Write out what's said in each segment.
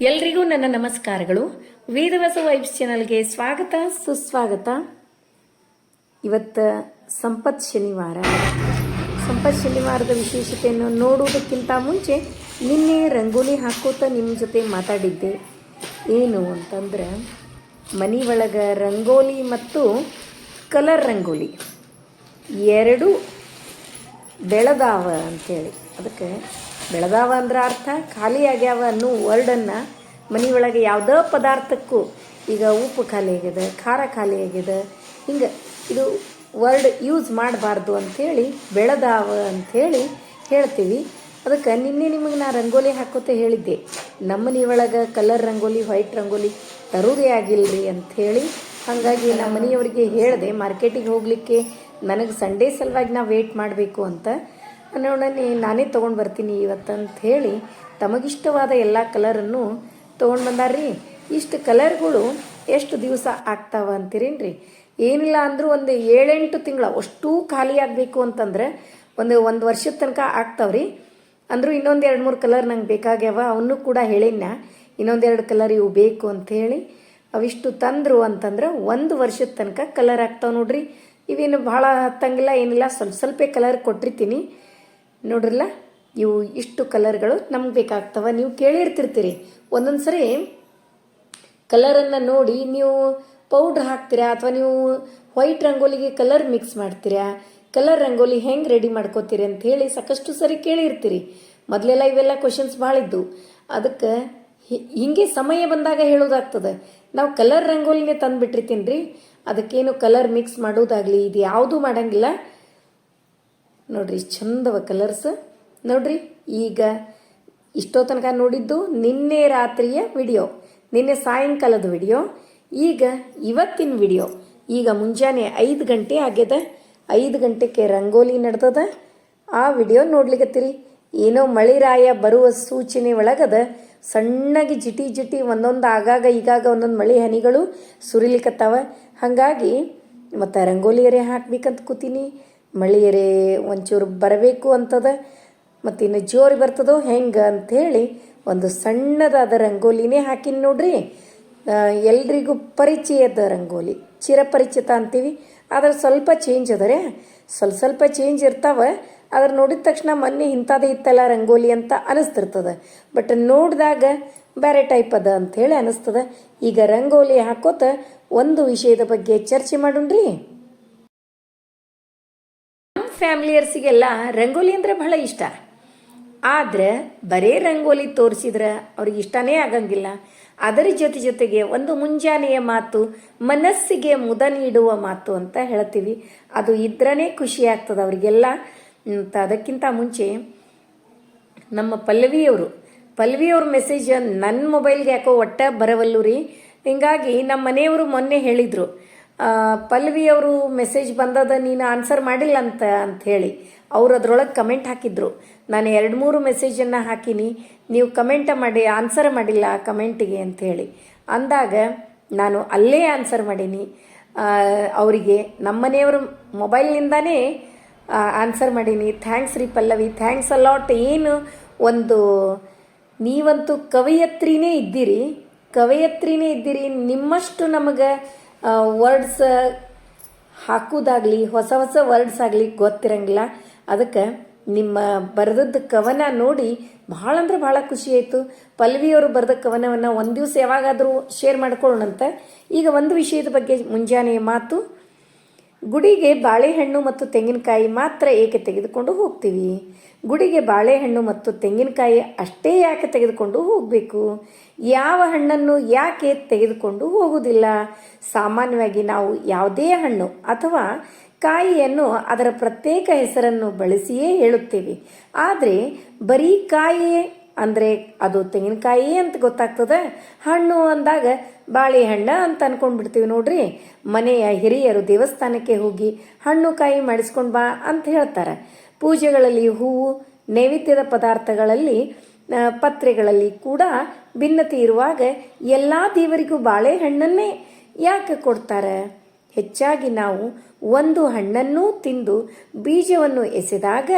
ಎಲ್ರಿಗೂ ನನ್ನ ನಮಸ್ಕಾರಗಳು. ವೇದವಸ ವೈಬ್ಸ್ ಚಾನಲ್ಗೆ ಸ್ವಾಗತ, ಸುಸ್ವಾಗತ. ಇವತ್ತು ಸಂಪತ್ ಶನಿವಾರ. ಸಂಪತ್ ಶನಿವಾರದ ವಿಶೇಷತೆಯನ್ನು ನೋಡುವುದಕ್ಕಿಂತ ಮುಂಚೆ ನಿನ್ನೆ ರಂಗೋಲಿ ಹಾಕೋತ ನಿಮ್ಮ ಜೊತೆ ಮಾತಾಡಿದ್ದೆ. ಏನು ಅಂತಂದ್ರೆ, ಮನೆ ಒಳಗೆ ರಂಗೋಲಿ ಮತ್ತು ಕಲರ್ ರಂಗೋಲಿ ಎರಡು ಬೆಳೆದಾವ ಅಂತೇಳಿ. ಅದಕ್ಕೆ ಬೆಳೆದಾವ ಅಂದ್ರೆ ಅರ್ಥ ಖಾಲಿ ಆಗ್ಯಾವ ಅನ್ನೋ ವರ್ಡನ್ನು ಮನೆಯೊಳಗೆ ಯಾವುದೋ ಪದಾರ್ಥಕ್ಕೂ ಈಗ ಉಪ್ಪು ಖಾಲಿ ಆಗ್ಯದ, ಖಾರ ಖಾಲಿ ಆಗ್ಯದ, ಹಿಂಗೆ ಇದು ವರ್ಡ್ ಯೂಸ್ ಮಾಡಬಾರ್ದು ಅಂಥೇಳಿ ಬೆಳೆದಾವ ಅಂಥೇಳಿ ಹೇಳ್ತೀವಿ. ಅದಕ್ಕೆ ನಿನ್ನೆ ನಿಮಗೆ ನಾ ರಂಗೋಲಿ ಹಾಕೋತ ಹೇಳಿದ್ದೆ. ನಮ್ಮ ಮನೆಯೊಳಗೆ ಕಲರ್ ರಂಗೋಲಿ ವೈಟ್ ರಂಗೋಲಿ ತರೋದೇ ಆಗಿಲ್ಲರಿ ಅಂಥೇಳಿ ಹಾಗಾಗಿ ನಮ್ಮ ಮನೆಯವರಿಗೆ ಹೇಳಿದೆ ಮಾರ್ಕೆಟಿಗೆ ಹೋಗಲಿಕ್ಕೆ ನನಗೆ ಸಂಡೇ ಸಲುವಾಗಿ ನಾವು ವೇಟ್ ಮಾಡಬೇಕು ಅಂತ. ನೋಡನೆ ನಾನೇ ತೊಗೊಂಡು ಬರ್ತೀನಿ ಇವತ್ತಂತ ಹೇಳಿ ತಮಗಿಷ್ಟವಾದ ಎಲ್ಲ ಕಲರನ್ನು ತೊಗೊಂಡು ಬಂದಾರ್ರಿ. ಇಷ್ಟು ಕಲರ್ಗಳು ಎಷ್ಟು ದಿವಸ ಆಗ್ತಾವ ಅಂತೀರೇನ್ರಿ? ಏನಿಲ್ಲ ಅಂದರೂ ಒಂದು ಏಳೆಂಟು ತಿಂಗಳ ಅಷ್ಟೂ ಖಾಲಿ ಆಗಬೇಕು ಅಂತಂದ್ರೆ ಒಂದು ಒಂದು ವರ್ಷದ ತನಕ ಆಗ್ತಾವ್ರಿ. ಅಂದರೂ ಇನ್ನೊಂದು ಎರಡು ಮೂರು ಕಲರ್ ನಂಗೆ ಬೇಕಾಗ್ಯಾವ ಅವನ್ನೂ ಕೂಡ ಹೇಳಿನ ಇನ್ನೊಂದೆರಡು ಕಲರ್ ಇವು ಬೇಕು ಅಂಥೇಳಿ ಅವಿಷ್ಟು ತಂದರು ಅಂತಂದ್ರೆ ಒಂದು ವರ್ಷದ ತನಕ ಕಲರ್ ಆಗ್ತಾವೆ ನೋಡ್ರಿ. ಇವೇನು ಭಾಳ ಹತ್ತಂಗಿಲ್ಲ, ಏನಿಲ್ಲ, ಸ್ವಲ್ಪ ಸ್ವಲ್ಪ ಕಲರ್ ಕೊಟ್ಟಿರ್ತೀನಿ. ನೋಡ್ರಲ್ಲ? ಇವು ಇಷ್ಟು ಕಲರ್ಗಳು ನಮ್ಗೆ ಬೇಕಾಗ್ತವೆ. ನೀವು ಕೇಳಿರ್ತಿರ್ತೀರಿ. ಒಂದೊಂದು ಸರಿ ಕಲರನ್ನು ನೋಡಿ ನೀವು ಪೌಡ್ರ್ ಹಾಕ್ತೀರಾ ಅಥವಾ ನೀವು ವೈಟ್ ರಂಗೋಲಿಗೆ ಕಲರ್ ಮಿಕ್ಸ್ ಮಾಡ್ತೀರಾ? ಕಲರ್ ರಂಗೋಲಿ ಹೆಂಗೆ ರೆಡಿ ಮಾಡ್ಕೋತೀರಿ ಅಂತ ಹೇಳಿ ಸಾಕಷ್ಟು ಸರಿ ಕೇಳಿರ್ತೀರಿ. ಮೊದಲೆಲ್ಲ ಇವೆಲ್ಲ ಕ್ವಶನ್ಸ್ ಭಾಳ ಇದ್ದು ಅದಕ್ಕೆ ಹಿಂಗೆ ಸಮಯ ಬಂದಾಗ ಹೇಳೋದಾಗ್ತದೆ. ನಾವು ಕಲರ್ ರಂಗೋಲಿನೇ ತಂದುಬಿಟ್ಟಿರ್ತೀನಿ ರೀ ಅದಕ್ಕೇನು ಕಲರ್ ಮಿಕ್ಸ್ ಮಾಡೋದಾಗಲಿ ಇದು ಯಾವುದೂ ಮಾಡಂಗಿಲ್ಲ. ನೋಡ್ರಿ ಚಂದವ ಕಲರ್ಸ್ ನೋಡ್ರಿ, ಈಗ ಇಷ್ಟೋ ತನಕ ನೋಡಿದ್ದು ನಿನ್ನೆ ರಾತ್ರಿಯ ವಿಡಿಯೋ ನಿನ್ನೆ ಸಾಯಂಕಾಲದ ವಿಡಿಯೋ ಈಗ ಇವತ್ತಿನ ವಿಡಿಯೋ ಈಗ ಮುಂಜಾನೆ ಐದು ಗಂಟೆ ಆಗ್ಯದ, ಐದು ಗಂಟೆಗೆ ರಂಗೋಲಿ ನಡೆದದ. ಆ ವಿಡಿಯೋ ನೋಡ್ಲಿಕತ್ತೀರಿ. ಏನೋ ಮಳಿರಾಯ ಬರುವ ಸೂಚನೆ ಒಳಗದ ಸಣ್ಣಗೆ ಜಿಟಿ ಜಿಟಿ ಒಂದೊಂದು ಆಗಾಗ ಈಗಾಗ ಒಂದೊಂದು ಮಳಿ ಹನಿಗಳು ಸುರಿಲಿಕ್ಕತ್ತಾವ ಹಾಗಾಗಿ ಮತ್ತು ರಂಗೋಲಿಯರೇ ಹಾಕ್ಬೇಕಂತ ಕೂತೀನಿ. ಮಳಿಯರೇ ಒಂಚೂರು ಬರಬೇಕು ಅಂತದ ಮತ್ತು ಇನ್ನು ಜೋರು ಬರ್ತದೋ ಹೆಂಗೆ ಅಂಥೇಳಿ ಒಂದು ಸಣ್ಣದಾದ ರಂಗೋಲಿನೇ ಹಾಕಿನಿ ನೋಡ್ರಿ. ಎಲ್ರಿಗೂ ಪರಿಚಯದ ರಂಗೋಲಿ, ಚಿರಪರಿಚಿತ ಅಂತೀವಿ. ಆದ್ರೆ ಸ್ವಲ್ಪ ಚೇಂಜ್ ಅದರೇ, ಸ್ವಲ್ಪ ಸ್ವಲ್ಪ ಚೇಂಜ್ ಇರ್ತಾವ. ಆದ್ರೆ ನೋಡಿದ ತಕ್ಷಣ ಮೊನ್ನೆ ಇಂಥದ್ದು ಇತ್ತಲ್ಲ ರಂಗೋಲಿ ಅಂತ ಅನಿಸ್ತಿರ್ತದ. ಬಟ್ ನೋಡಿದಾಗ ಬೇರೆ ಟೈಪ್ ಅದ ಅಂಥೇಳಿ ಅನಿಸ್ತದ. ಈಗ ರಂಗೋಲಿ ಹಾಕೋತ ಒಂದು ವಿಷಯದ ಬಗ್ಗೆ ಚರ್ಚೆ ಮಾಡೋಣ್ರಿ. ಫ್ಯಾಮಿಲಿಯರ್ಸಿಗೆಲ್ಲ ರಂಗೋಲಿ ಅಂದರೆ ಬಹಳ ಇಷ್ಟ. ಆದರೆ ಬರೇ ರಂಗೋಲಿ ತೋರಿಸಿದ್ರೆ ಅವ್ರಿಗೆ ಇಷ್ಟನೇ ಆಗಂಗಿಲ್ಲ. ಅದರ ಜೊತೆ ಜೊತೆಗೆ ಒಂದು ಮುಂಜಾನೆಯ ಮಾತು, ಮನಸ್ಸಿಗೆ ಮುದ ನೀಡುವ ಮಾತು ಅಂತ ಹೇಳ್ತೀವಿ. ಅದು ಇದ್ರೇ ಖುಷಿ ಆಗ್ತದೆ ಅವರಿಗೆಲ್ಲ. ಅಂತ ಅದಕ್ಕಿಂತ ಮುಂಚೆ ನಮ್ಮ ಪಲ್ಲವಿಯವರು, ಪಲ್ಲವಿಯವ್ರ ಮೆಸೇಜ್ ನನ್ನ ಮೊಬೈಲ್ಗೆ ಯಾಕೋ ಒಟ್ಟ ಬರವಲ್ಲು ರೀ. ಹಿಂಗಾಗಿ ನಮ್ಮ ಮನೆಯವರು ಮೊನ್ನೆ ಹೇಳಿದರು ಪಲ್ಲವಿಯವರು ಮೆಸೇಜ್ ಬಂದದ, ನೀನು ಆನ್ಸರ್ ಮಾಡಿಲ್ಲ ಅಂತ ಅಂಥೇಳಿ ಹೇಳಿ. ಅವ್ರು ಅದ್ರೊಳಗೆ ಕಮೆಂಟ್ ಹಾಕಿದ್ರು. ನಾನು ಎರಡು ಮೂರು ಮೆಸೇಜನ್ನು ಹಾಕಿನಿ. ನೀವು ಕಮೆಂಟ ಮಾಡಿ ಆನ್ಸರ್ ಮಾಡಿಲ್ಲ ಕಮೆಂಟಿಗೆ ಅಂಥೇಳಿ ಅಂದಾಗ ನಾನು ಅಲ್ಲೇ ಆನ್ಸರ್ ಮಾಡೀನಿ. ಅವರಿಗೆ ನಮ್ಮ ಮೊಬೈಲ್ ಮೊಬೈಲ್ನಿಂದಾನೇ ಆನ್ಸರ್ ಮಾಡೀನಿ. ಥ್ಯಾಂಕ್ಸ್ ರೀ ಪಲ್ಲವಿ. ಥ್ಯಾಂಕ್ಸ್ ಅಲಾಟ್ ಏನು ಒಂದು, ನೀವಂತೂ ಕವಯತ್ರಿನೇ ಇದ್ದೀರಿ. ಕವಯತ್ರಿನೇ ಇದ್ದೀರಿ. ನಿಮ್ಮಷ್ಟು ನಮಗೆ ವರ್ಡ್ಸ್ ಹಾಕೋದಾಗಲಿ, ಹೊಸ ಹೊಸ ವರ್ಡ್ಸ್ ಆಗಲಿ ಗೊತ್ತಿರಂಗಿಲ್ಲ. ಅದಕ್ಕೆ ನಿಮ್ಮ ಬರೆದದ್ದು ಕವನ ನೋಡಿ ಭಾಳ ಅಂದ್ರೆ ಭಾಳ ಖುಷಿ ಆಯಿತು. ಪಲ್ವಿಯವರು ಬರೆದ ಕವನವನ್ನು ಒಂದು ದಿವಸ ಯಾವಾಗಾದರೂ ಶೇರ್ ಮಾಡ್ಕೊಳ್ಳೋಣಂತ. ಈಗ ಒಂದು ವಿಷಯದ ಬಗ್ಗೆ ಮುಂಜಾನೆಯ ಮಾತು. ಗುಡಿಗೆ ಬಾಳೆಹಣ್ಣು ಮತ್ತು ತೆಂಗಿನಕಾಯಿ ಮಾತ್ರ ಏಕೆ ತೆಗೆದುಕೊಂಡು ಹೋಗ್ತೀವಿ? ಗುಡಿಗೆ ಬಾಳೆಹಣ್ಣು ಮತ್ತು ತೆಂಗಿನಕಾಯಿ ಅಷ್ಟೇ ಯಾಕೆ ತೆಗೆದುಕೊಂಡು ಹೋಗಬೇಕು? ಯಾವ ಹಣ್ಣನ್ನು ಯಾಕೆ ತೆಗೆದುಕೊಂಡು ಹೋಗುವುದಿಲ್ಲ? ಸಾಮಾನ್ಯವಾಗಿ ನಾವು ಯಾವುದೇ ಹಣ್ಣು ಅಥವಾ ಕಾಯಿಯನ್ನು ಅದರ ಪ್ರತ್ಯೇಕ ಹೆಸರನ್ನು ಬಳಸಿಯೇ ಹೇಳುತ್ತೇವೆ. ಆದರೆ ಬರೀ ಕಾಯಿ ಅಂದರೆ ಅದು ತೆಂಗಿನಕಾಯಿ ಅಂತ ಗೊತ್ತಾಗ್ತದೆ? ಹಣ್ಣು ಅಂದಾಗ ಬಾಳೆಹಣ್ಣು ಅಂತ ಅನ್ಕೊಂಡ್ಬಿಡ್ತೀವಿ ನೋಡ್ರಿ. ಮನೆಯ ಹಿರಿಯರು ದೇವಸ್ಥಾನಕ್ಕೆ ಹೋಗಿ ಹಣ್ಣು ಕಾಯಿ ಮಾಡಿಸ್ಕೊಂಡು ಬಾ ಅಂತ ಹೇಳ್ತಾರೆ. ಪೂಜೆಗಳಲ್ಲಿ ಹೂವು, ನೈವೇದ್ಯದ ಪದಾರ್ಥಗಳಲ್ಲಿ ಪತ್ರೆಗಳಲ್ಲಿ ಕೂಡ ಭಿನ್ನತೆ ಇರುವಾಗ ಎಲ್ಲ ದೇವರಿಗೂ ಬಾಳೆಹಣ್ಣನ್ನೇ ಯಾಕೆ ಕೊಡ್ತಾರೆ? ಹೆಚ್ಚಾಗಿ ನಾವು ಒಂದು ಹಣ್ಣನ್ನು ತಿಂದು ಬೀಜವನ್ನು ಎಸೆದಾಗ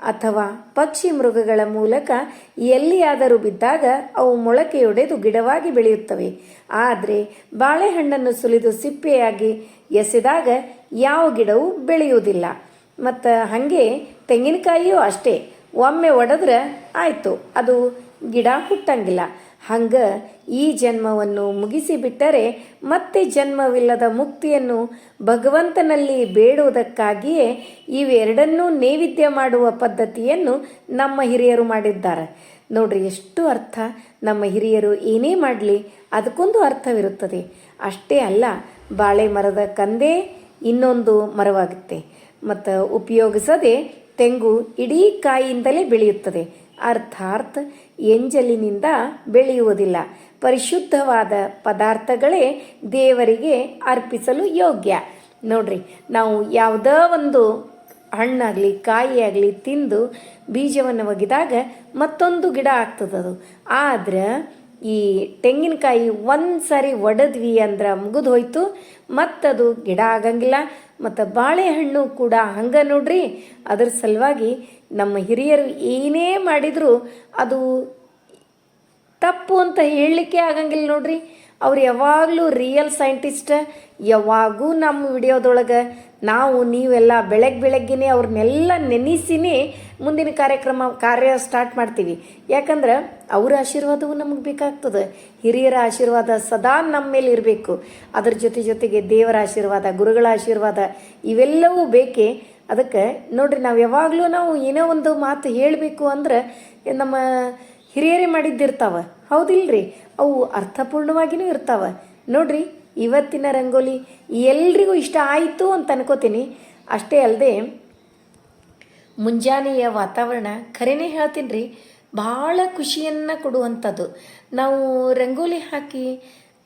ಅಥವಾ ಪಕ್ಷಿ ಮೃಗಗಳ ಮೂಲಕ ಎಲ್ಲಿಯಾದರೂ ಬಿದ್ದಾಗ ಅವು ಮೊಳಕೆಯೊಡೆದು ಗಿಡವಾಗಿ ಬೆಳೆಯುತ್ತವೆ. ಆದರೆ ಬಾಳೆಹಣ್ಣನ್ನು ಸುಲಿದು ಸಿಪ್ಪೆಯಾಗಿ ಎಸೆದಾಗ ಯಾವ ಗಿಡವೂ ಬೆಳೆಯುವುದಿಲ್ಲ. ಮತ್ತು ಹಾಗೆ ತೆಂಗಿನಕಾಯಿಯೂ ಅಷ್ಟೇ. ಒಮ್ಮೆ ಒಡೆದ್ರೆ ಆಯಿತು. ಅದು ಗಿಡ ಹುಟ್ಟಂಗಿಲ್ಲ. ಹಂಗ ಈ ಜನ್ಮವನ್ನು ಮುಗಿಸಿಬಿಟ್ಟರೆ ಮತ್ತೆ ಜನ್ಮವಿಲ್ಲದ ಮುಕ್ತಿಯನ್ನು ಭಗವಂತನಲ್ಲಿ ಬೇಡುವುದಕ್ಕಾಗಿಯೇ ಇವೆರಡನ್ನೂ ನೈವೇದ್ಯ ಮಾಡುವ ಪದ್ಧತಿಯನ್ನು ನಮ್ಮ ಹಿರಿಯರು ಮಾಡಿದ್ದಾರೆ. ನೋಡ್ರಿ, ಎಷ್ಟು ಅರ್ಥ. ನಮ್ಮ ಹಿರಿಯರು ಏನೇ ಮಾಡಲಿ, ಅದಕ್ಕೊಂದು ಅರ್ಥವಿರುತ್ತದೆ. ಅಷ್ಟೇ ಅಲ್ಲ, ಬಾಳೆ ಮರದ ಕಂದೇ ಇನ್ನೊಂದು ಮರವಾಗುತ್ತೆ. ಮತ್ತು ಉಪಯೋಗಿಸದೆ ತೆಂಗು ಇಡೀ ಕಾಯಿಯಿಂದಲೇ ಬೆಳೆಯುತ್ತದೆ. ಅರ್ಥಾತ್ ಎಂಜಲಿನಿಂದ ಬೆಳೆಯುವುದಿಲ್ಲ. ಪರಿಶುದ್ಧವಾದ ಪದಾರ್ಥಗಳೇ ದೇವರಿಗೆ ಅರ್ಪಿಸಲು ಯೋಗ್ಯ. ನೋಡ್ರಿ, ನಾವು ಯಾವುದೋ ಒಂದು ಹಣ್ಣಾಗಲಿ ಕಾಯಿ ಆಗಲಿ ತಿಂದು ಬೀಜವನ್ನು ಒಗೆದಾಗ ಮತ್ತೊಂದು ಗಿಡ ಆಗ್ತದದು. ಆದ್ರೆ, ಈ ತೆಂಗಿನಕಾಯಿ ಒಂದು ಸಾರಿ ಒಡೆದ್ವಿ ಅಂದ್ರೆ ಮುಗಿದು ಹೋಯ್ತು ಮತ್ತದು ಗಿಡ ಆಗಂಗಿಲ್ಲ. ಮತ್ತು ಬಾಳೆಹಣ್ಣು ಕೂಡ ಹಂಗೆ ನೋಡ್ರಿ, ಅದ್ರ ಸಲುವಾಗಿ ನಮ್ಮ ಹಿರಿಯರು ಏನೇ ಮಾಡಿದರೂ ಅದು ತಪ್ಪು ಅಂತ ಹೇಳಲಿಕ್ಕೆ ಆಗಂಗಿಲ್ಲ ನೋಡ್ರಿ. ಅವ್ರು ಯಾವಾಗಲೂ ರಿಯಲ್ ಸೈಂಟಿಸ್ಟ್ ಯಾವಾಗೂ ನಮ್ಮ ವಿಡಿಯೋದೊಳಗೆ ನಾವು ನೀವೆಲ್ಲ ಬೆಳಗ್ಗೆ ಬೆಳಗ್ಗೆನೇ ಅವ್ರನ್ನೆಲ್ಲ ನೆನೆಸಿನೇ ಮುಂದಿನ ಕಾರ್ಯಕ್ರಮ, ಕಾರ್ಯ ಸ್ಟಾರ್ಟ್ ಮಾಡ್ತೀವಿ. ಯಾಕಂದ್ರೆ ಅವರ ಆಶೀರ್ವಾದವು ನಮಗೆ ಬೇಕಾಗ್ತದೆ. ಹಿರಿಯರ ಆಶೀರ್ವಾದ ಸದಾ ನಮ್ಮ ಮೇಲೆ ಇರಬೇಕು. ಅದ್ರ ಜೊತೆ ಜೊತೆಗೆ ದೇವರ ಆಶೀರ್ವಾದ, ಗುರುಗಳ ಆಶೀರ್ವಾದ ಇವೆಲ್ಲವೂ ಬೇಕೇ ಅದಕ್ಕೆ ನೋಡ್ರಿ, ನಾವು ಯಾವಾಗಲೂ ನಾವು ಏನೋ ಒಂದು ಮಾತು ಹೇಳಬೇಕು ಅಂದ್ರೆ ನಮ್ಮ ಹಿರಿಯರೇ ಮಾಡಿದ್ದಿರ್ತಾವ. ಹೌದಿಲ್ರಿ? ಅವು ಅರ್ಥಪೂರ್ಣವಾಗಿಯೂ ಇರ್ತಾವೆ. ನೋಡ್ರಿ, ಇವತ್ತಿನ ರಂಗೋಲಿ ಎಲ್ರಿಗೂ ಇಷ್ಟ ಆಯಿತು ಅಂತ ಅನ್ಕೋತೀನಿ. ಅಷ್ಟೇ ಅಲ್ಲದೆ ಮುಂಜಾನೆಯ ವಾತಾವರಣ ಖರೇನೆ ಹೇಳ್ತೀನಿ ರೀ ಭಾಳ ಖುಷಿಯನ್ನು ಕೊಡುವಂಥದ್ದು. ನಾವು ರಂಗೋಲಿ ಹಾಕಿ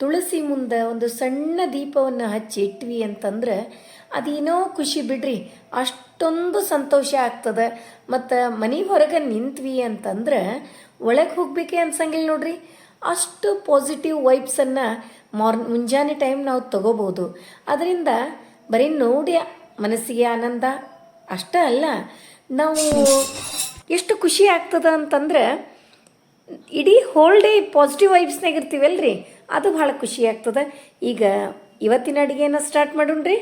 ತುಳಸಿ ಮುಂದೆ ಒಂದು ಸಣ್ಣ ದೀಪವನ್ನು ಹಚ್ಚಿ ಇಟ್ವಿ ಅಂತಂದ್ರೆ ಅದೇನೋ ಖುಷಿ ಬಿಡ್ರಿ, ಅಷ್ಟೊಂದು ಸಂತೋಷ ಆಗ್ತದೆ. ಮತ್ತು ಮನೆ ಹೊರಗೆ ನಿಂತ್ವಿ ಅಂತಂದ್ರೆ ಒಳಗೆ ಹೋಗ್ಬೇಕೆ ಅನ್ಸಂಗಿಲ್ಲ ನೋಡ್ರಿ. ಅಷ್ಟು ಪಾಸಿಟಿವ್ ವೈಬ್ಸನ್ನು ಮಾರ್ನ್ ಮುಂಜಾನೆ ಟೈಮ್ ನಾವು ತಗೋಬೋದು. ಅದರಿಂದ ಬರೀ ನೋಡಿ ಮನಸ್ಸಿಗೆ ಆನಂದ. ಅಷ್ಟೇ ಅಲ್ಲ, ನಾವು ಎಷ್ಟು ಖುಷಿ ಆಗ್ತದ ಅಂತಂದ್ರೆ ಇಡೀ ಹೋಲ್ ಡೇ ಪಾಸಿಟಿವ್ ವೈಬ್ಸ್ನಾಗ ಇರ್ತೀವಲ್ರಿ. ಅದು ಭಾಳ ಖುಷಿ ಆಗ್ತದೆ. ಈಗ ಇವತ್ತಿನ ಅಡುಗೆನ ಸ್ಟಾರ್ಟ್ ಮಾಡೋಣ್ರಿ.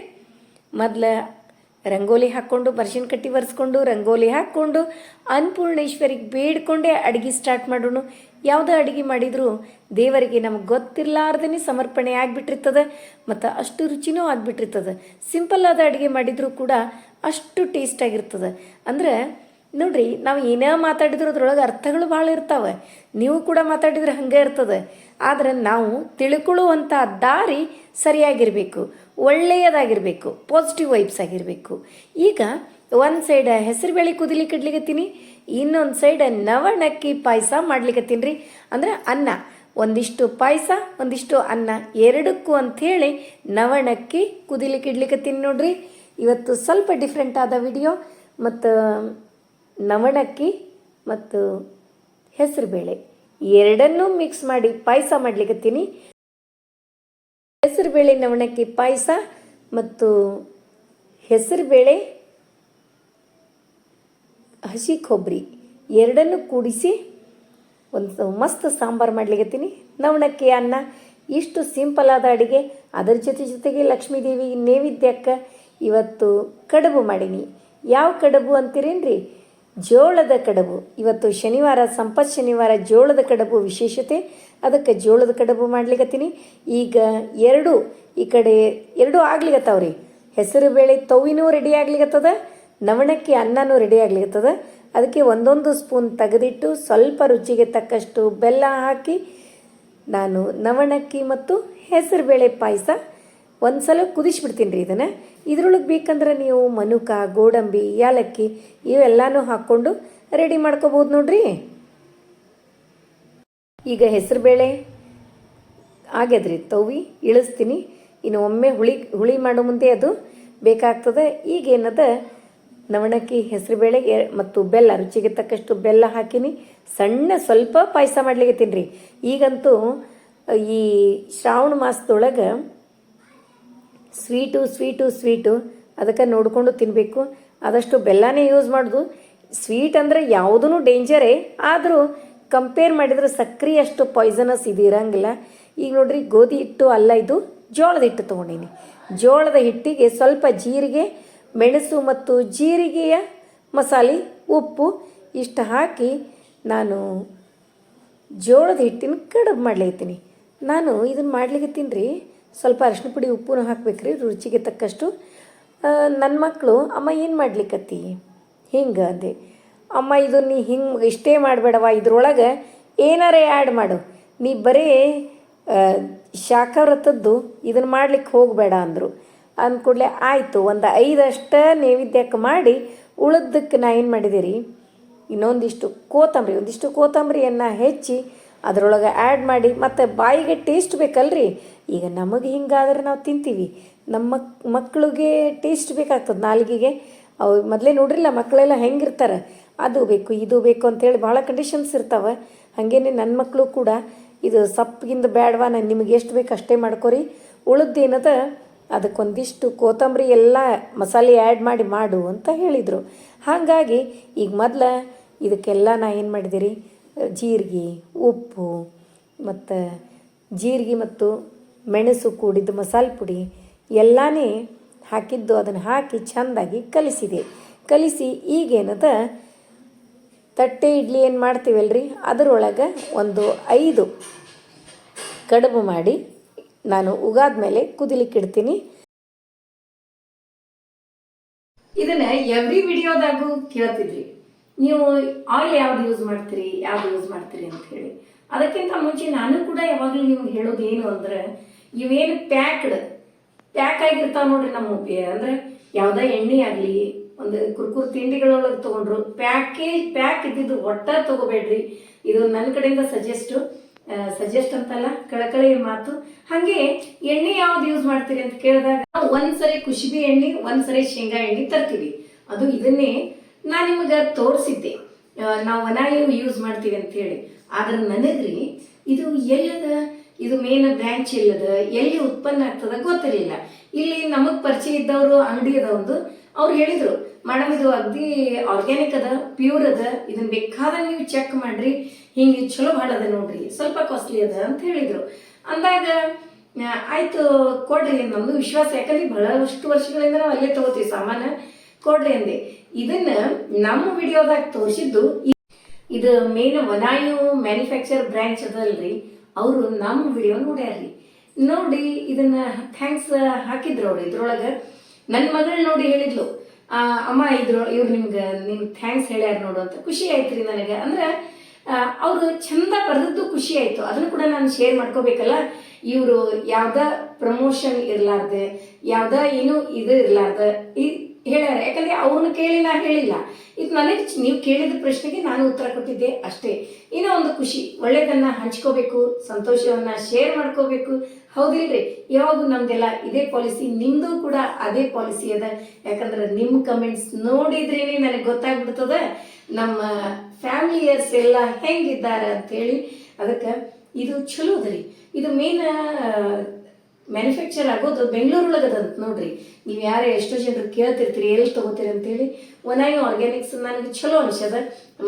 ಮೊದ್ಲು ರಂಗೋಲಿ ಹಾಕ್ಕೊಂಡು ಬರ್ಶಿನ ಕಟ್ಟಿ ಒರೆಸ್ಕೊಂಡು, ರಂಗೋಲಿ ಹಾಕ್ಕೊಂಡು, ಅನ್ನಪೂರ್ಣೇಶ್ವರಿಗೆ ಬೇಡ್ಕೊಂಡೇ ಅಡುಗೆ ಸ್ಟಾರ್ಟ್ ಮಾಡೋಣ ಯಾವುದೇ ಅಡುಗೆ ಮಾಡಿದರೂ ದೇವರಿಗೆ ನಮಗೆ ಗೊತ್ತಿರಲಾರ್ದೇ ಸಮರ್ಪಣೆ ಆಗಿಬಿಟ್ಟಿರ್ತದೆ ಮತ್ತು ಅಷ್ಟು ರುಚಿನೂ ಆಗಿಬಿಟ್ಟಿರ್ತದೆ. ಸಿಂಪಲ್ ಆದ ಅಡುಗೆ ಮಾಡಿದರೂ ಕೂಡ ಅಷ್ಟು ಟೇಸ್ಟ್ ಆಗಿರ್ತದೆ. ಅಂದ್ರೆ ನೋಡ್ರಿ, ನಾವು ಏನೇ ಮಾತಾಡಿದ್ರು ಅದ್ರೊಳಗೆ ಅರ್ಥಗಳು ಭಾಳ ಇರ್ತಾವೆ. ನೀವು ಕೂಡ ಮಾತಾಡಿದ್ರೆ ಹಂಗೆ ಇರ್ತದೆ. ಆದ್ರೆ ನಾವು ತಿಳ್ಕೊಳ್ಳುವಂಥ ದಾರಿ ಸರಿಯಾಗಿರಬೇಕು, ಒಳ್ಳೆಯದಾಗಿರಬೇಕು ಪಾಸಿಟಿವ್ ವೈಬ್ಸ್ ಆಗಿರಬೇಕು. ಈಗ ಒಂದು ಸೈಡ್ ಹೆಸರುಬೇಳೆ ಕುದಿಲಿಕ್ಕೆ ಇಡ್ಲಿಕತ್ತೀನಿ ಇನ್ನೊಂದು ಸೈಡ್ ನವಣಕ್ಕಿ ಪಾಯಸ ಮಾಡ್ಲಿಕತ್ತೀನಿ ರೀ ಅಂದ್ರೆ ಅನ್ನ, ಒಂದಿಷ್ಟು ಪಾಯಸ, ಒಂದಿಷ್ಟು ಅನ್ನ, ಎರಡಕ್ಕೂ ಅಂಥೇಳಿ ನವಣಕ್ಕಿ ಕುದಿಲಿಕ್ಕೆ ಇಡ್ಲಿಕ್ಕತ್ತೀನಿ ನೋಡ್ರಿ. ಇವತ್ತು ಸ್ವಲ್ಪ ಡಿಫ್ರೆಂಟ್ ಆದ ವಿಡಿಯೋ ಮತ್ತು ನವಣಕ್ಕಿ ಮತ್ತು ಹೆಸರುಬೇಳೆ ಎರಡನ್ನೂ ಮಿಕ್ಸ್ ಮಾಡಿ ಪಾಯಸ ಮಾಡ್ಲಿಕತ್ತೀನಿ ಹೆಸರುಬೇಳೆ ನವಣಕ್ಕಿ, ಪಾಯಸ ಮತ್ತು ಹೆಸರುಬೇಳೆ ಹಸಿ ಕೊಬ್ಬರಿ ಎರಡನ್ನು ಕೂಡಿಸಿ ಒಂದು ಮಸ್ತ್ ಸಾಂಬಾರು ಮಾಡ್ಲಿಕತ್ತೀನಿ ನವಣಕ್ಕಿ, ಅನ್ನ, ಇಷ್ಟು ಸಿಂಪಲ್ ಆದ ಅಡುಗೆ. ಅದರ ಜೊತೆ ಜೊತೆಗೆ ಲಕ್ಷ್ಮೀದೇವಿ ನೈವೇದ್ಯಕ್ಕೆ ಇವತ್ತು ಕಡುಬು ಮಾಡೀನಿ. ಯಾವ ಕಡುಬು ಅಂತೀರೇನ್ರಿ? ಜೋಳದ ಕಡಬು. ಇವತ್ತು ಶನಿವಾರ, ಸಂಪತ್ ಶನಿವಾರ ಜೋಳದ ಕಡಬು ವಿಶೇಷತೆ. ಅದಕ್ಕೆ ಜೋಳದ ಕಡಬು ಮಾಡ್ಲಿಕ್ಕತ್ತೀನಿ ಈಗ ಎರಡು ಈ ಕಡೆ, ಎರಡು ಆಗ್ಲಿಕತ್ತಾವ್ರಿ. ಹೆಸರು ಬೇಳೆ ತವಿನೂ ರೆಡಿ ಆಗ್ಲಿಕತ್ತದ, ನವಣಕ್ಕಿ ಅನ್ನನೂ ರೆಡಿ ಆಗ್ಲಿಕತ್ತದ. ಅದಕ್ಕೆ ಒಂದೊಂದು ಸ್ಪೂನ್ ತೆಗೆದಿಟ್ಟು ಸ್ವಲ್ಪ ರುಚಿಗೆ ತಕ್ಕಷ್ಟು ಬೆಲ್ಲ ಹಾಕಿ, ನಾನು ನವಣಕ್ಕಿ ಮತ್ತು ಹೆಸರು ಬೇಳೆ ಪಾಯಸ ಒಂದು ಸಲ ಕುದಿಸ್ಬಿಡ್ತೀನಿ ರೀ ಇದನ್ನು. ಇದ್ರೊಳಗೆ ಬೇಕಂದ್ರೆ ನೀವು ಮನುಕ, ಗೋಡಂಬಿ ಏಲಕ್ಕಿ ಇವೆಲ್ಲನೂ ಹಾಕ್ಕೊಂಡು ರೆಡಿ ಮಾಡ್ಕೋಬೋದು ನೋಡ್ರಿ. ಈಗ ಹೆಸರುಬೇಳೆ ಆಗ್ಯದ್ರಿ ತವಿ ಇಳಿಸ್ತೀನಿ. ಇನ್ನು ಒಮ್ಮೆ ಹುಳಿ ಹುಳಿ ಮಾಡೋ ಮುಂದೆ ಅದು ಬೇಕಾಗ್ತದೆ. ಈಗ ಏನದ, ನವಣಕ್ಕಿ, ಹೆಸರುಬೇಳೆ ಮತ್ತು ಬೆಲ್ಲ, ರುಚಿಗೆ ತಕ್ಕಷ್ಟು ಬೆಲ್ಲ ಹಾಕಿನಿ. ಸಣ್ಣ ಸ್ವಲ್ಪ ಪಾಯಸ ಮಾಡ್ಲಿಕ್ಕೆ ತಿನ್ರಿ. ಈಗಂತೂ ಈ ಶ್ರಾವಣ ಮಾಸದೊಳಗೆ ಸ್ವೀಟು ಸ್ವೀಟು ಸ್ವೀಟು, ಅದಕ್ಕೆ ನೋಡಿಕೊಂಡು ತಿನ್ನಬೇಕು ಆದಷ್ಟು ಬೆಲ್ಲನೇ ಯೂಸ್ ಮಾಡೋದು. ಸ್ವೀಟ್ ಅಂದರೆ ಯಾವುದೂ ಡೇಂಜರೇ ಆದರೂ ಕಂಪೇರ್ ಮಾಡಿದ್ರೆ ಸಕ್ರೆ ಅಷ್ಟು ಪಾಯ್ಸನಸ್ ಇದು ಇರಂಗಿಲ್ಲ. ಈಗ ನೋಡ್ರಿ, ಗೋಧಿ ಹಿಟ್ಟು, ಅಲ್ಲ ಇದು ಜೋಳದ ಹಿಟ್ಟು ತೊಗೊಂಡೀನಿ. ಜೋಳದ ಹಿಟ್ಟಿಗೆ ಸ್ವಲ್ಪ ಜೀರಿಗೆ, ಮೆಣಸು ಮತ್ತು ಜೀರಿಗೆಯ ಮಸಾಲೆ, ಉಪ್ಪು ಇಷ್ಟು ಹಾಕಿ ನಾನು ಜೋಳದ ಹಿಟ್ಟಿನ ಕಡುಬು ಮಾಡ್ಲಿಕ್ಕೆ ನಾನು ಇದನ್ನು ಮಾಡ್ಲಿಕ್ಕೆ ರೀ ಸ್ವಲ್ಪ ಅರಿಶಿನ ಪುಡಿ ಉಪ್ಪು ಹಾಕ್ಬೇಕ್ರಿ, ರುಚಿಗೆ ತಕ್ಕಷ್ಟು. ನನ್ನ ಮಕ್ಕಳು ಅಮ್ಮ, ಏನು ಮಾಡ್ಲಿಕ್ಕತ್ತಿ ಹಿಂಗೆ ಅದೇ. ಅಮ್ಮ, ಇದು ನೀ ಹಿಂಗೆ ಇಷ್ಟೇ ಮಾಡಬೇಡವ? ಇದ್ರೊಳಗೆ ಏನಾರೇ ಆ್ಯಡ್ ಮಾಡು. ನೀ ಬರೀ ಶಾಖವ್ರತದ್ದು ಇದನ್ನು ಮಾಡ್ಲಿಕ್ಕೆ ಹೋಗಬೇಡ ಅಂದರು. ಅಂದ್ಕೂಡಲೇ ಆಯಿತು, ಒಂದು ಐದಷ್ಟು ನೈವೇದ್ಯಕ್ಕೆ ಮಾಡಿ ಉಳಿದಕ್ಕೆ ನಾ ಏನು ಮಾಡಿದೆ ರೀ? ಇನ್ನೊಂದಿಷ್ಟು ಕೋತಂಬರಿ, ಒಂದಿಷ್ಟು ಕೋತಂಬರಿಯನ್ನು ಹೆಚ್ಚಿ ಅದರೊಳಗೆ ಆ್ಯಡ್ ಮಾಡಿ, ಮತ್ತು ಬಾಯಿಗೆ ಟೇಸ್ಟ್ ಬೇಕಲ್ರಿ? ಈಗ ನಮಗೆ ಹಿಂಗಾದ್ರೆ ನಾವು ತಿಂತೀವಿ. ನಮ್ಮ ಮಕ್ ಮಕ್ಕಳಿಗೆ ಟೇಸ್ಟ್ ಬೇಕಾಗ್ತದೆ ನಾಲ್ಗಿಗೆ. ಅವು ಮೊದಲೇ ನೋಡ್ರಿಲ್ಲ ಮಕ್ಕಳೆಲ್ಲ ಹೆಂಗಿರ್ತಾರೆ? ಅದು ಬೇಕು, ಇದು ಬೇಕು ಅಂತೇಳಿ ಭಾಳ ಕಂಡೀಷನ್ಸ್ ಇರ್ತಾವೆ. ಹಾಗೇನೆ ನನ್ನ ಮಕ್ಕಳು ಕೂಡ ಇದು ಸಪ್ಪಗಿಂದ ಬೇಡವಾ ನಾನು ನಿಮಗೆ ಎಷ್ಟು ಬೇಕು ಅಷ್ಟೇ ಮಾಡ್ಕೊರಿ. ಉಳಿದೇನದ ಅದಕ್ಕೊಂದಿಷ್ಟು ಕೊತ್ತಂಬರಿ ಎಲ್ಲ ಮಸಾಲೆ ಆ್ಯಡ್ ಮಾಡಿ ಮಾಡು ಅಂತ ಹೇಳಿದರು. ಹಾಗಾಗಿ ಈಗ ಮೊದಲ ಇದಕ್ಕೆಲ್ಲ ನಾ ಏನು ಮಾಡಿದಿರಿ? ಜೀರಿಗೆ, ಉಪ್ಪು ಮತ್ತು ಜೀರಿಗೆ ಮತ್ತು ಮೆಣಸು ಕೂಡಿದ್ದು ಮಸಾಲೆ ಪುಡಿ ಎಲ್ಲನೇ ಹಾಕಿದ್ದು ಅದನ್ನು ಹಾಕಿ ಚೆಂದಾಗಿ ಕಲಿಸಿದೆ. ಕಲಿಸಿ ಈಗೇನದ ತಟ್ಟೆ ಇಡ್ಲಿ ಏನು ಮಾಡ್ತೀವಲ್ರಿ? ಅದರೊಳಗೆ ಒಂದು ಐದು ಕಡುಬು ಮಾಡಿ ನಾನು ಉಗಾದ ಮೇಲೆ ಕುದಿಲಿಕ್ಕೆ ಇಡ್ತೀನಿ. ಇದನ್ನ ಎವ್ರಿ ವಿಡಿಯೋದಾಗೂ ಕೇಳ್ತಿದ್ರಿ. ನೀವು ಆಯಿಲ್ ಯಾವ್ದು ಯೂಸ್ ಮಾಡ್ತೀರಿ, ಯಾವ್ದು ಯೂಸ್ ಮಾಡ್ತೀರಿ ಅಂತ ಹೇಳಿ. ಅದಕ್ಕಿಂತ ಮುಂಚೆ ನಾನು ಕೂಡ ಯಾವಾಗಲೂ ನಿಮ್ಗೆ ಹೇಳೋದು ಏನು ಅಂದ್ರೆ, ಇವೇನು ಪ್ಯಾಕ್ಡ್, ಪ್ಯಾಕ್ ಆಗಿರ್ತಾವ ನೋಡ್ರಿ ನಮ್ಮ ಅಂದ್ರೆ ಯಾವುದೇ ಎಣ್ಣೆ ಆಗಲಿ, ಒಂದು ಕುರ್ಕುರ್ ತಿಂಡಿಗಳೊಳಗೆ ತಗೊಂಡ್ರು ಪ್ಯಾಕೇಜ್ ಪ್ಯಾಕ್ ಇದ್ದಿದ್ದು ಒಟ್ಟ ತಗೋಬೇಡ್ರಿ. ಇದು ನನ್ನ ಕಡೆಯಿಂದ ಸಜೆಸ್ಟು ಸಜೆಸ್ಟ್ ಅಂತಲ್ಲ ಕಳಕಳಿಯ ಮಾತು. ಹಾಗೆ ಎಣ್ಣೆ ಯಾವ್ದು ಯೂಸ್ ಮಾಡ್ತೀರಿ ಅಂತ ಕೇಳಿದಾಗ ನಾವು ಒಂದ್ಸರಿ ಕುಶಿಬಿ ಎಣ್ಣೆ, ಒಂದ್ಸರಿ ಶೇಂಗಾ ಎಣ್ಣೆ ತರ್ತೀವಿ. ಅದು ಇದನ್ನೇ ನಾನು ನಿಮಗೆ ತೋರಿಸಿದ್ದೆ. ನಾವು ವನಾಯು ಯೂಸ್ ಮಾಡ್ತೀವಿ ಅಂತ ಹೇಳಿ. ಆದ್ರೆ ನನಗ್ರಿ ಇದು ಎಲ್ಲದ ಇದು ಮೇನ್ ಬ್ರ್ಯಾಂಚ್ ಇಲ್ಲದ ಎಲ್ಲಿ ಉತ್ಪನ್ನ ಆಗ್ತದ ಗೊತ್ತಿರಲಿಲ್ಲ. ಇಲ್ಲಿ ನಮಗ್ ಪರಿಚಯ ಇದ್ದವರು, ಅಂಗಡಿ ಅದ ಒಂದು. ಅವ್ರು ಹೇಳಿದ್ರು, ಮೇಡಮ್, ಇದು ಅಗ್ದಿ ಆರ್ಗ್ಯಾನಿಕ್ ಅದ ಪ್ಯೂರ್ ಅದ ಇದನ್ನ ಬೇಕಾದ ನೀವು ಚೆಕ್ ಮಾಡ್ರಿ. ಹಿಂಗೆ ಚಲೋ ಭಾಳ ಅದ ನೋಡ್ರಿ. ಸ್ವಲ್ಪ ಕಾಸ್ಟ್ಲಿ ಅದ ಅಂತ ಹೇಳಿದ್ರು. ಅಂದಾಗ ಆಯ್ತು, ಕೊಡ್ರಿ. ನಮ್ದು ವಿಶ್ವಾಸ ಯಾಕಂದ್ರೆ ಬಹಳಷ್ಟು ವರ್ಷಗಳಿಂದ ನಾವು ಅಲ್ಲೇ ತಗೋತೀವಿ ಸಾಮಾನ. ಕೊಡ್ರಿ ಅಂದೆ. ಇದನ್ನ ನಮ್ಮ ವಿಡಿಯೋದಾಗ ತೋರಿಸಿದ್ದು ಇದು ಮೇನ್ ವನಾಯು ಮ್ಯಾನುಫ್ಯಾಕ್ಚರ್ ಬ್ರಾಂಚ್ ಅದಲ್ರಿ. ಅವರು ನಮ್ಮ ವಿಡಿಯೋ ನೋಡ್ಯಾರ್ರಿ. ನೋಡಿ, ಇದನ್ನ ಥ್ಯಾಂಕ್ಸ್ ಹಾಕಿದ್ರು ಅವ್ರು ಇದ್ರೊಳಗೆ. ನನ್ನ ಮಗಳು ನೋಡಿ ಹೇಳಿದ್ಲು ಅಮ್ಮ, ಇದ್ರು, ಇವ್ರು ನಿಮ್ಗೆ ನಿಮ್ಗೆ ಥ್ಯಾಂಕ್ಸ್ ಹೇಳ್ಯಾರ ನೋಡು ಅಂತ. ಖುಷಿ ಆಯ್ತು ರೀ ನನಗೆ. ಅಂದ್ರೆ ಅವರು ಚಂದ ಬರೆದದ್ದು ಖುಷಿ ಆಯ್ತು. ಅದನ್ನು ಕೂಡ ನಾನು ಶೇರ್ ಮಾಡ್ಕೋಬೇಕಲ್ಲ. ಇವರು ಯಾವ್ದ ಪ್ರಮೋಷನ್ ಇರಲಾರ್ದೆ, ಯಾವ್ದ ಏನು ಇದು ಇರ್ಲಾರ್ದ, ಈ ಹೇಳ್ಯಾರ. ಯಾಕಂದ್ರೆ ಅವನು ಕೇಳಿ ನಾ ಹೇಳಿಲ್ಲ. ಇದು ನನಗೆ ನೀವು ಕೇಳಿದ ಪ್ರಶ್ನೆಗೆ ನಾನು ಉತ್ತರ ಕೊಟ್ಟಿದ್ದೆ ಅಷ್ಟೇ. ಏನೋ ಒಂದು ಖುಷಿ, ಒಳ್ಳೇದನ್ನ ಹಂಚ್ಕೋಬೇಕು, ಸಂತೋಷವನ್ನ ಶೇರ್ ಮಾಡ್ಕೋಬೇಕು. ಹೌದಿಲ್ರಿ? ಯಾವಾಗ ನಮ್ದೆಲ್ಲ ಇದೇ ಪಾಲಿಸಿ ನಿಮ್ದು ಕೂಡ ಅದೇ ಪಾಲಿಸಿ ಅದ. ಯಾಕಂದ್ರೆ ನಿಮ್ಮ ಕಮೆಂಟ್ಸ್ ನೋಡಿದ್ರೇನೆ ನನಗೆ ಗೊತ್ತಾಗ್ಬಿಡ್ತದ. ನಮ್ಮ ಫ್ಯಾಮಿಲಿಯರ್ಸ್ ಎಲ್ಲ ಹೆಂಗಿದ್ದಾರೆ ಅಂತೇಳಿ. ಅದಕ್ಕೆ ಇದು ಚಲೋ ಇದು ಮೇನ್ ಮ್ಯಾನುಫ್ಯಾಕ್ಚರ್ ಆಗೋದು ಬೆಂಗಳೂರೊಳಗದಂತ ನೋಡ್ರಿ. ನೀವು ಯಾರು ಎಷ್ಟೋ ಜನರು ಕೇಳ್ತಿರ್ತೀರಿ, ಎಲ್ಲಿ ತಗೋತೀರಿ ಅಂತೇಳಿ ಒನಾಗಿ ಆರ್ಗ್ಯಾನಿಕ್ಸ್ ನನಗೆ ಚಲೋ ಅನಿಸ್ಯದ.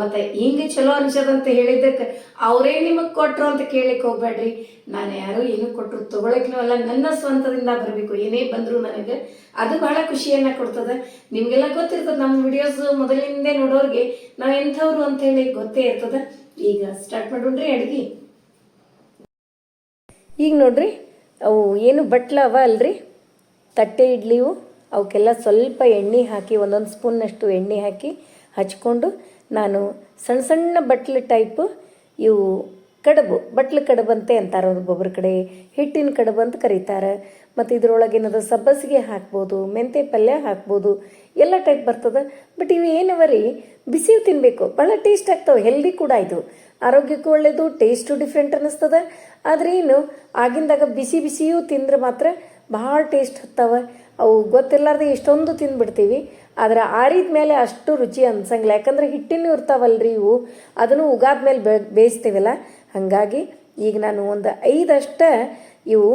ಮತ್ತೆ ಹಿಂಗೆ ಚಲೋ ಅನಿಸ್ಯದ ಅಂತ ಹೇಳಿದ್ದಕ್ಕೆ ಅವರೇ ನಿಮಗೆ ಕೊಟ್ರು ಅಂತ ಕೇಳಲಿಕ್ಕೆ ಹೋಗ್ಬೇಡ್ರಿ. ನಾನು ಯಾರು ಏನು ಕೊಟ್ಟರು ತಗೊಳಕ್ನೂ ಅಲ್ಲ, ನನ್ನ ಸ್ವಂತದಿಂದ ಬರಬೇಕು. ಏನೇ ಬಂದರೂ ನನಗೆ ಅದು ಬಹಳ ಖುಷಿಯನ್ನ ಕೊಡ್ತದೆ. ನಿಮಗೆಲ್ಲ ಗೊತ್ತಿರ್ತದೆ, ನಮ್ಮ ವಿಡಿಯೋಸ್ ಮೊದಲಿಂದೇ ನೋಡೋರಿಗೆ ನಾವು ಎಂಥವ್ರು ಅಂತ ಹೇಳಿ ಗೊತ್ತೇ ಇರ್ತದೆ. ಈಗ ಸ್ಟಾರ್ಟ್ ಮಾಡೋಣ್ರಿ ಅಡುಗೆ. ಈಗ ನೋಡ್ರಿ. ಅವು ಏನು ಬಟ್ಲ ಅವ ಅಲ್ರಿ? ತಟ್ಟೆ ಇಡ್ಲಿವು ಅವಕ್ಕೆಲ್ಲ ಸ್ವಲ್ಪ ಎಣ್ಣೆ ಹಾಕಿ, ಒಂದೊಂದು ಸ್ಪೂನ್ನಷ್ಟು ಎಣ್ಣೆ ಹಾಕಿ ಹಚ್ಕೊಂಡು ನಾನು ಸಣ್ಣ ಸಣ್ಣ ಬಟ್ಲು ಟೈಪ್ ಇವು ಕಡುಬು, ಬಟ್ಲು ಕಡಬಂತೆ ಅಂತೆ ಅಂತಾರೆ ಒಬ್ಬೊಬ್ಬರ ಕಡೆ. ಹಿಟ್ಟಿನ ಕಡುಬು ಅಂತ ಕರೀತಾರೆ. ಮತ್ತು ಇದರೊಳಗೆ ಏನದ ಸಬ್ಬಸಿಗೆ ಹಾಕ್ಬೋದು, ಮೆಂತೆ ಪಲ್ಯ ಹಾಕ್ಬೋದು, ಎಲ್ಲ ಟೈಪ್ ಬರ್ತದೆ. ಬಟ್ ಇವು ಏನವ ರೀ? ಬಿಸಿ ತಿನ್ನಬೇಕು ಭಾಳ ಟೇಸ್ಟ್ ಆಗ್ತವೆ ಹೆಲ್ದಿ ಕೂಡ ಇದು. ಆರೋಗ್ಯಕ್ಕೂ ಒಳ್ಳೆಯದು ಟೇಸ್ಟು ಡಿಫ್ರೆಂಟ್ ಅನ್ನಿಸ್ತದೆ. ಆದರೆ ಏನು, ಆಗಿಂದಾಗ ಬಿಸಿ ಬಿಸಿಯೂ ತಿಂದ್ರೆ ಮಾತ್ರ ಭಾಳ ಟೇಸ್ಟ್ ಹತ್ತವೆ. ಅವು ಗೊತ್ತಿಲ್ಲಾರ್ದೆ ಇಷ್ಟೊಂದು ತಿಂದ್ಬಿಡ್ತೀವಿ ಆದ್ರೆ ಆರಿದ ಮೇಲೆ ಅಷ್ಟು ರುಚಿ ಅನ್ಸಂಗಿಲ್ಲ. ಯಾಕಂದ್ರೆ ಹಿಟ್ಟಿನೂ ಇರ್ತಾವಲ್ರಿ ಇವು. ಅದನ್ನು ಉಗಾದ ಮೇಲೆ ಬೇಯಿಸ್ತೀವಲ್ಲ? ಹಾಗಾಗಿ ಈಗ ನಾನು ಒಂದು ಐದಷ್ಟ ಇವು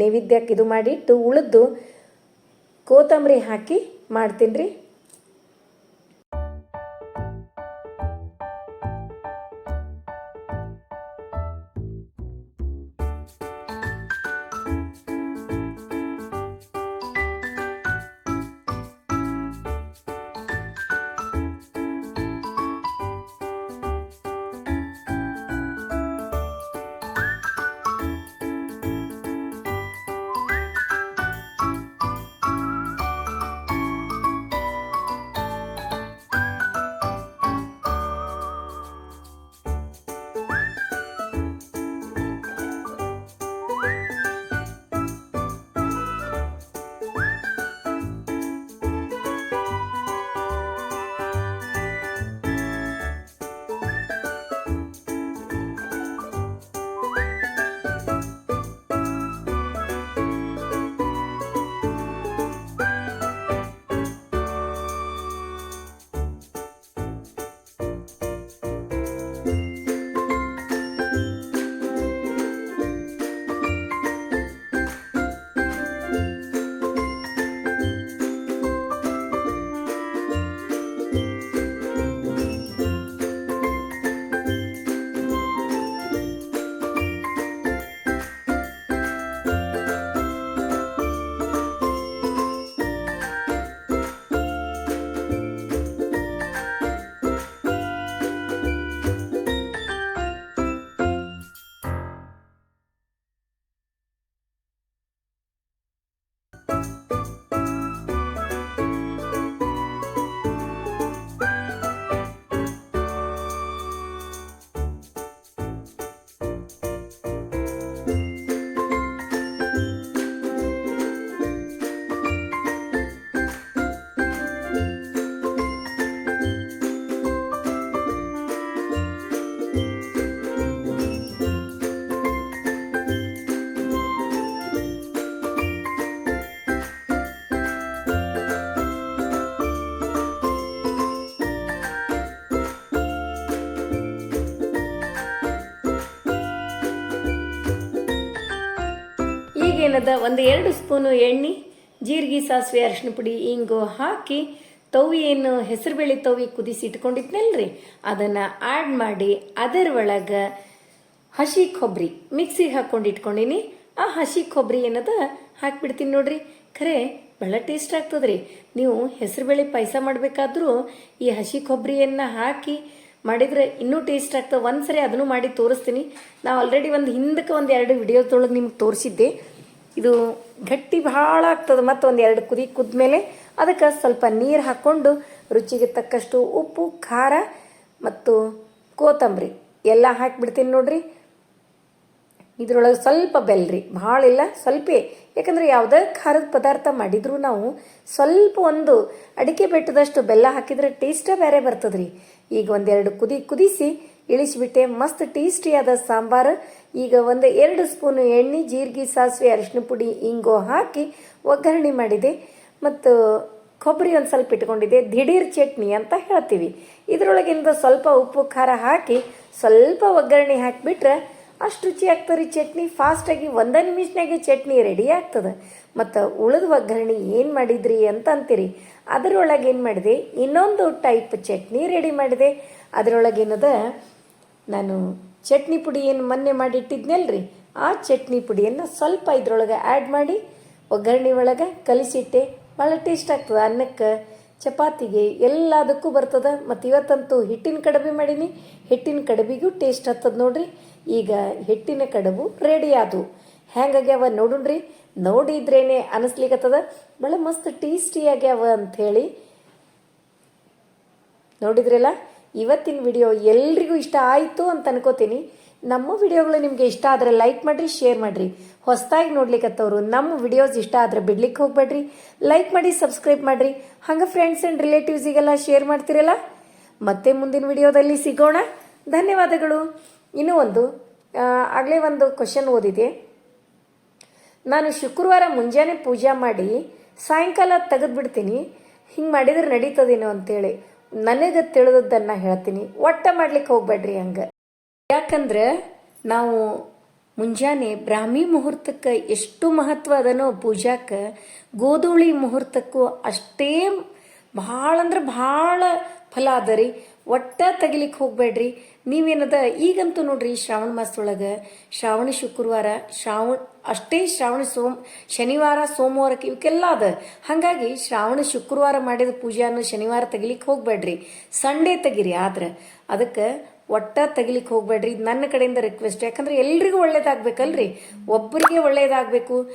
ನೈವೇದ್ಯಕ್ಕೆ ಇದು ಮಾಡಿಟ್ಟು ಉಳಿದು ಕೋತಂಬರಿ ಹಾಕಿ ಮಾಡ್ತೀನಿ ರೀ ಈಗೇನದ ಒಂದು ಎರಡು ಸ್ಪೂನು ಎಣ್ಣೆ, ಜೀರಿಗೆ ಸಾಸಿವೆ ಅರಿಶಿನ ಪುಡಿ, ಇಂಗು ಹಾಕಿ ತವಿ ಏನು ಹೆಸರುಬೇಳೆ ತವಿ ಕುದಿಸಿ ಇಟ್ಕೊಂಡಿದ್ನಲ್ರಿ? ಅದನ್ನು ಆ್ಯಡ್ ಮಾಡಿ ಅದರ ಒಳಗೆ ಹಸಿ ಕೊಬ್ಬರಿ ಮಿಕ್ಸಿಗೆ ಹಾಕ್ಕೊಂಡು ಇಟ್ಕೊಂಡಿನಿ. ಆ ಹಸಿ ಕೊಬ್ಬರಿ ಏನದ? ಹಾಕ್ಬಿಡ್ತೀನಿ ನೋಡ್ರಿ. ಖರೆ ಭಾಳ ಟೇಸ್ಟ್ ಆಗ್ತದ್ರಿ. ನೀವು ಹೆಸರುಬೇಳೆ ಪಾಯಸ ಮಾಡಬೇಕಾದ್ರೂ ಈ ಹಸಿ ಕೊಬ್ಬರಿಯನ್ನು ಹಾಕಿ ಮಾಡಿದರೆ ಇನ್ನೂ ಟೇಸ್ಟ್ ಆಗ್ತದೆ. ಒಂದ್ಸರಿ ಅದನ್ನು ಮಾಡಿ ತೋರಿಸ್ತೀನಿ. ನಾವು ಆಲ್ರೆಡಿ ಒಂದು ಹಿಂದಕ್ಕೆ ಒಂದು ಎರಡು ವಿಡಿಯೋದೊಳಗೆ ನಿಮ್ಗೆ ತೋರಿಸಿದ್ದೆ. ಇದು ಗಟ್ಟಿ ಭಾಳ ಆಗ್ತದೆ. ಮತ್ತು ಒಂದು ಎರಡು ಕುದಿ ಕುದ್ಮೇಲೆ ಅದಕ್ಕೆ ಸ್ವಲ್ಪ ನೀರು ಹಾಕ್ಕೊಂಡು ರುಚಿಗೆ ತಕ್ಕಷ್ಟು ಉಪ್ಪು, ಖಾರ ಮತ್ತು ಕೋತಂಬರಿ ಎಲ್ಲ ಹಾಕಿಬಿಡ್ತೀನಿ ನೋಡ್ರಿ. ಇದ್ರೊಳಗೆ ಸ್ವಲ್ಪ ಬೆಲ್ಲರಿ ಭಾಳ ಇಲ್ಲ, ಸ್ವಲ್ಪ. ಯಾಕಂದ್ರೆ ಯಾವುದೇ ಖಾರದ ಪದಾರ್ಥ ಮಾಡಿದ್ರು ನಾವು ಸ್ವಲ್ಪ ಒಂದು ಅಡಿಕೆ ಬೆಟ್ಟದಷ್ಟು ಬೆಲ್ಲ ಹಾಕಿದ್ರೆ ಟೇಸ್ಟೇ ಬೇರೆ ಬರ್ತದ್ರಿ. ಈಗ ಒಂದೆರಡು ಕುದಿ ಕುದಿಸಿ ಇಳಿಸಿಬಿಟ್ಟೆ. ಮಸ್ತ್ ಟೇಸ್ಟಿಯಾದ ಸಾಂಬಾರು. ಈಗ ಒಂದು ಎರಡು ಸ್ಪೂನು ಎಣ್ಣೆ, ಜೀರಿಗೆ, ಸಾಸಿವೆ ಅರಿಶಿನ ಪುಡಿ, ಇಂಗು ಹಾಕಿ ಒಗ್ಗರಣೆ ಮಾಡಿದೆ. ಮತ್ತು ಕೊಬ್ಬರಿ ಒಂದು ಸ್ವಲ್ಪ ಇಟ್ಕೊಂಡಿದೆ ದಿಢೀರ್ ಚಟ್ನಿ ಅಂತ ಹೇಳ್ತೀವಿ. ಇದರೊಳಗಿಂದ ಸ್ವಲ್ಪ ಉಪ್ಪು, ಖಾರ ಹಾಕಿ ಸ್ವಲ್ಪ ಒಗ್ಗರಣೆ ಹಾಕಿಬಿಟ್ರೆ ಅಷ್ಟು ರುಚಿ ಆಗ್ತದೆ ಚಟ್ನಿ. ಫಾಸ್ಟಾಗಿ ಒಂದೇ ನಿಮಿಷನಾಗೆ ಚಟ್ನಿ ರೆಡಿ ಆಗ್ತದೆ. ಮತ್ತು ಉಳಿದ ಒಗ್ಗರಣೆ ಏನು ಮಾಡಿದ್ರಿ ಅಂತ ಅಂತೀರಿ. ಅದರೊಳಗೆ ಏನು ಮಾಡಿದೆ? ಇನ್ನೊಂದು ಟೈಪ್ ಚಟ್ನಿ ರೆಡಿ ಮಾಡಿದೆ. ಅದರೊಳಗೇನದ ನಾನು ಚಟ್ನಿ ಪುಡಿ ಏನು ಮೊನ್ನೆ ಮಾಡಿಟ್ಟಿದ್ನಲ್ರಿ. ಆ ಚಟ್ನಿ ಪುಡಿಯನ್ನು ಸ್ವಲ್ಪ ಇದ್ರೊಳಗೆ ಆ್ಯಡ್ ಮಾಡಿ, ಒಗ್ಗರಣೆ ಒಳಗೆ ಕಲಿಸಿಟ್ಟೆ. ಭಾಳ ಟೇಸ್ಟ್ ಆಗ್ತದೆ. ಅನ್ನಕ್ಕೆ, ಚಪಾತಿಗೆ ಎಲ್ಲದಕ್ಕೂ ಬರ್ತದೆ. ಮತ್ತು ಇವತ್ತಂತೂ ಹಿಟ್ಟಿನ ಕಡಬಿ ಮಾಡೀನಿ. ಹಿಟ್ಟಿನ ಕಡಬಿಗೂ ಟೇಸ್ಟ್ ಹತ್ತದ ನೋಡ್ರಿ. ಈಗ ಹಿಟ್ಟಿನ ಕಡಬು ರೆಡಿ ಆದವು ಹೆಂಗಾಗ್ಯಾವ ನೋಡುಣ್ರಿ. ನೋಡಿದ್ರೇನೆ ಅನಿಸ್ಲಿಕ್ಕತ್ತದ ಭಾಳ ಮಸ್ತ್ ಟೇಸ್ಟಿ ಆಗ್ಯಾವ ಅಂಥೇಳಿ. ನೋಡಿದ್ರಲ್ಲ? ಇವತ್ತಿನ ವಿಡಿಯೋ ಎಲ್ರಿಗೂ ಇಷ್ಟ ಆಯಿತು ಅಂತ ಅನ್ಕೋತೀನಿ. ನಮ್ಮ ವಿಡಿಯೋಗಳು ನಿಮಗೆ ಇಷ್ಟ ಆದರೆ ಲೈಕ್ ಮಾಡಿರಿ ಶೇರ್ ಮಾಡಿರಿ. ಹೊಸದಾಗಿ ನೋಡ್ಲಿಕ್ಕತ್ತವರು ನಮ್ಮ ವಿಡಿಯೋಸ್ ಇಷ್ಟ ಆದರೆ ಬಿಡ್ಲಿಕ್ಕೆ ಹೋಗ್ಬೇಡ್ರಿ. ಲೈಕ್ ಮಾಡಿ ಸಬ್ಸ್ಕ್ರೈಬ್ ಮಾಡಿರಿ. ಹಂಗೆ ಫ್ರೆಂಡ್ಸ್ ಆ್ಯಂಡ್ ರಿಲೇಟಿವ್ಸಿಗೆಲ್ಲ ಶೇರ್ ಮಾಡ್ತಿರಲ್ಲ? ಮತ್ತೆ ಮುಂದಿನ ವಿಡಿಯೋದಲ್ಲಿ ಸಿಗೋಣ. ಧನ್ಯವಾದಗಳು. ಇನ್ನೂ ಒಂದು ಆಗಲೇ ಒಂದು ಕ್ವಶನ್ ಓದಿದೆ. ನಾನು ಶುಕ್ರವಾರ ಮುಂಜಾನೆ ಪೂಜೆ ಮಾಡಿ ಸಾಯಂಕಾಲ ತೆಗೆದ್ಬಿಡ್ತೀನಿ. ಹಿಂಗೆ ಮಾಡಿದ್ರೆ ನಡೀತದೇನೋ ಅಂತೇಳಿ. ನನಗೆ ತಿಳಿದದ್ದನ್ನು ಹೇಳ್ತೀನಿ. ಒಟ್ಟ ಮಾಡ್ಲಿಕ್ಕೆ ಹೋಗ್ಬೇಡ್ರಿ ಹಂಗೆ. ಯಾಕಂದ್ರೆ ನಾವು ಮುಂಜಾನೆ ಬ್ರಾಹ್ಮಿ ಮುಹೂರ್ತಕ್ಕೆ ಎಷ್ಟು ಮಹತ್ವ ಅದನೋ ಪೂಜಾಕ್ಕೆ ಗೋಧೂಳಿ ಮುಹೂರ್ತಕ್ಕೂ ಅಷ್ಟೇ ಭಾಳ ಅಂದ್ರೆ ಭಾಳ ಫಲ ಅದ ರೀ. ಒಟ್ಟ ತೆಗಿಲಿಕ್ಕೆ ಹೋಗ್ಬೇಡ್ರಿ. ನೀವೇನದ ಈಗಂತೂ ನೋಡ್ರಿ ಶ್ರಾವಣ ಮಾಸದೊಳಗೆ ಶ್ರಾವಣ ಶುಕ್ರವಾರ, ಶ್ರಾವಣ ಅಷ್ಟೇ ಶ್ರಾವಣ ಸೋಮ್, ಶನಿವಾರ, ಸೋಮವಾರಕ್ಕೆ ಇವಕ್ಕೆಲ್ಲ ಅದ. ಹಾಗಾಗಿ ಶ್ರಾವಣ ಶುಕ್ರವಾರ ಮಾಡಿದ ಪೂಜೆಯನ್ನು ಶನಿವಾರ ತೆಗಿಲಿಕ್ಕೆ ಹೋಗಬೇಡ್ರಿ. ಸಂಡೇ ತೆಗಿರಿ ಆದ್ರೆ. ಅದಕ್ಕೆ ಒಟ್ಟ ತೆಗಿಲಿಕ್ಕೆ ಹೋಗಬೇಡ್ರಿ. ಇದು ನನ್ನ ಕಡೆಯಿಂದ ರಿಕ್ವೆಸ್ಟ್ ಯಾಕಂದ್ರೆ ಎಲ್ರಿಗೂ ಒಳ್ಳೇದಾಗ್ಬೇಕಲ್ರಿ. ಒಬ್ಬರಿಗೆ ಒಳ್ಳೇದಾಗಬೇಕು.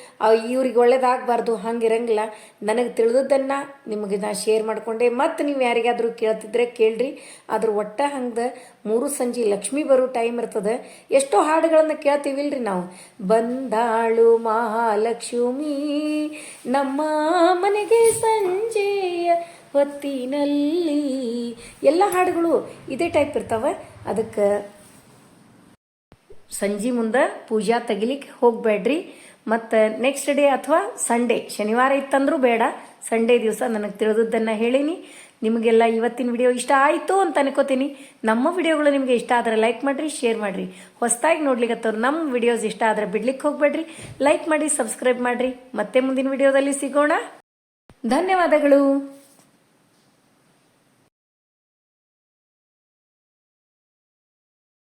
ಇವ್ರಿಗೆ ಒಳ್ಳೇದಾಗಬಾರ್ದು. ಹಂಗಿರಂಗಿಲ್ಲ. ನನಗೆ ತಿಳಿದದ್ದನ್ನು ನಿಮಗೆ ನಾ ಶೇರ್ ಮಾಡಿಕೊಂಡೆ. ಮತ್ತು ನೀವು ಯಾರಿಗಾದರೂ ಕೇಳ್ತಿದ್ರೆ ಕೇಳ್ರಿ. ಆದ್ರೆ ಒಟ್ಟ ಹಂಗೆ ಮೂರು ಸಂಜೆ ಲಕ್ಷ್ಮಿ ಬರೋ ಟೈಮ್ ಇರ್ತದೆ. ಎಷ್ಟೋ ಹಾಡುಗಳನ್ನು ಕೇಳ್ತೀವಿಲ್ರಿ ನಾವು. ಬಂದಾಳು ಮಹಾಲಕ್ಷ್ಮಿ, ನಮ್ಮ ಮನೆಗೆ ಸಂಜೆಯ ಹೊತ್ತಿನಲ್ಲಿ. ಎಲ್ಲ ಹಾಡುಗಳು ಇದೇ ಟೈಪ್ ಇರ್ತಾವೆ. ಅದಕ್ಕೆ ಸಂಜೆ ಮುಂದೆ ಪೂಜಾ ತೆಗಿಲಿಕ್ಕೆ ಹೋಗಬೇಡ್ರಿ. ಮತ್ತು ನೆಕ್ಸ್ಟ್ ಡೇ ಅಥವಾ ಸಂಡೇ ಶನಿವಾರ ಇತ್ತಂದ್ರೂ ಬೇಡ. ಸಂಡೇ ದಿವಸ ನನಗೆ ತಿಳಿದದ್ದನ್ನು ಹೇಳೀನಿ. ನಿಮಗೆಲ್ಲ ಇವತ್ತಿನ ವಿಡಿಯೋ ಇಷ್ಟ ಆಯಿತು ಅಂತ ಅನ್ಕೋತೀನಿ. ನಮ್ಮ ವಿಡಿಯೋಗಳು ನಿಮಗೆ ಇಷ್ಟ ಆದರೆ ಲೈಕ್ ಮಾಡಿರಿ ಶೇರ್ ಮಾಡಿರಿ. ಹೊಸದಾಗಿ ನೋಡ್ಲಿಕ್ಕತ್ತವ್ರು ನಮ್ಮ ವಿಡಿಯೋಸ್ ಇಷ್ಟ ಆದರೆ ಬಿಡ್ಲಿಕ್ಕೆ ಹೋಗಬೇಡ್ರಿ. ಲೈಕ್ ಮಾಡಿ ಸಬ್ಸ್ಕ್ರೈಬ್ ಮಾಡಿರಿ. ಮತ್ತೆ ಮುಂದಿನ ವಿಡಿಯೋದಲ್ಲಿ ಸಿಗೋಣ. ಧನ್ಯವಾದಗಳು.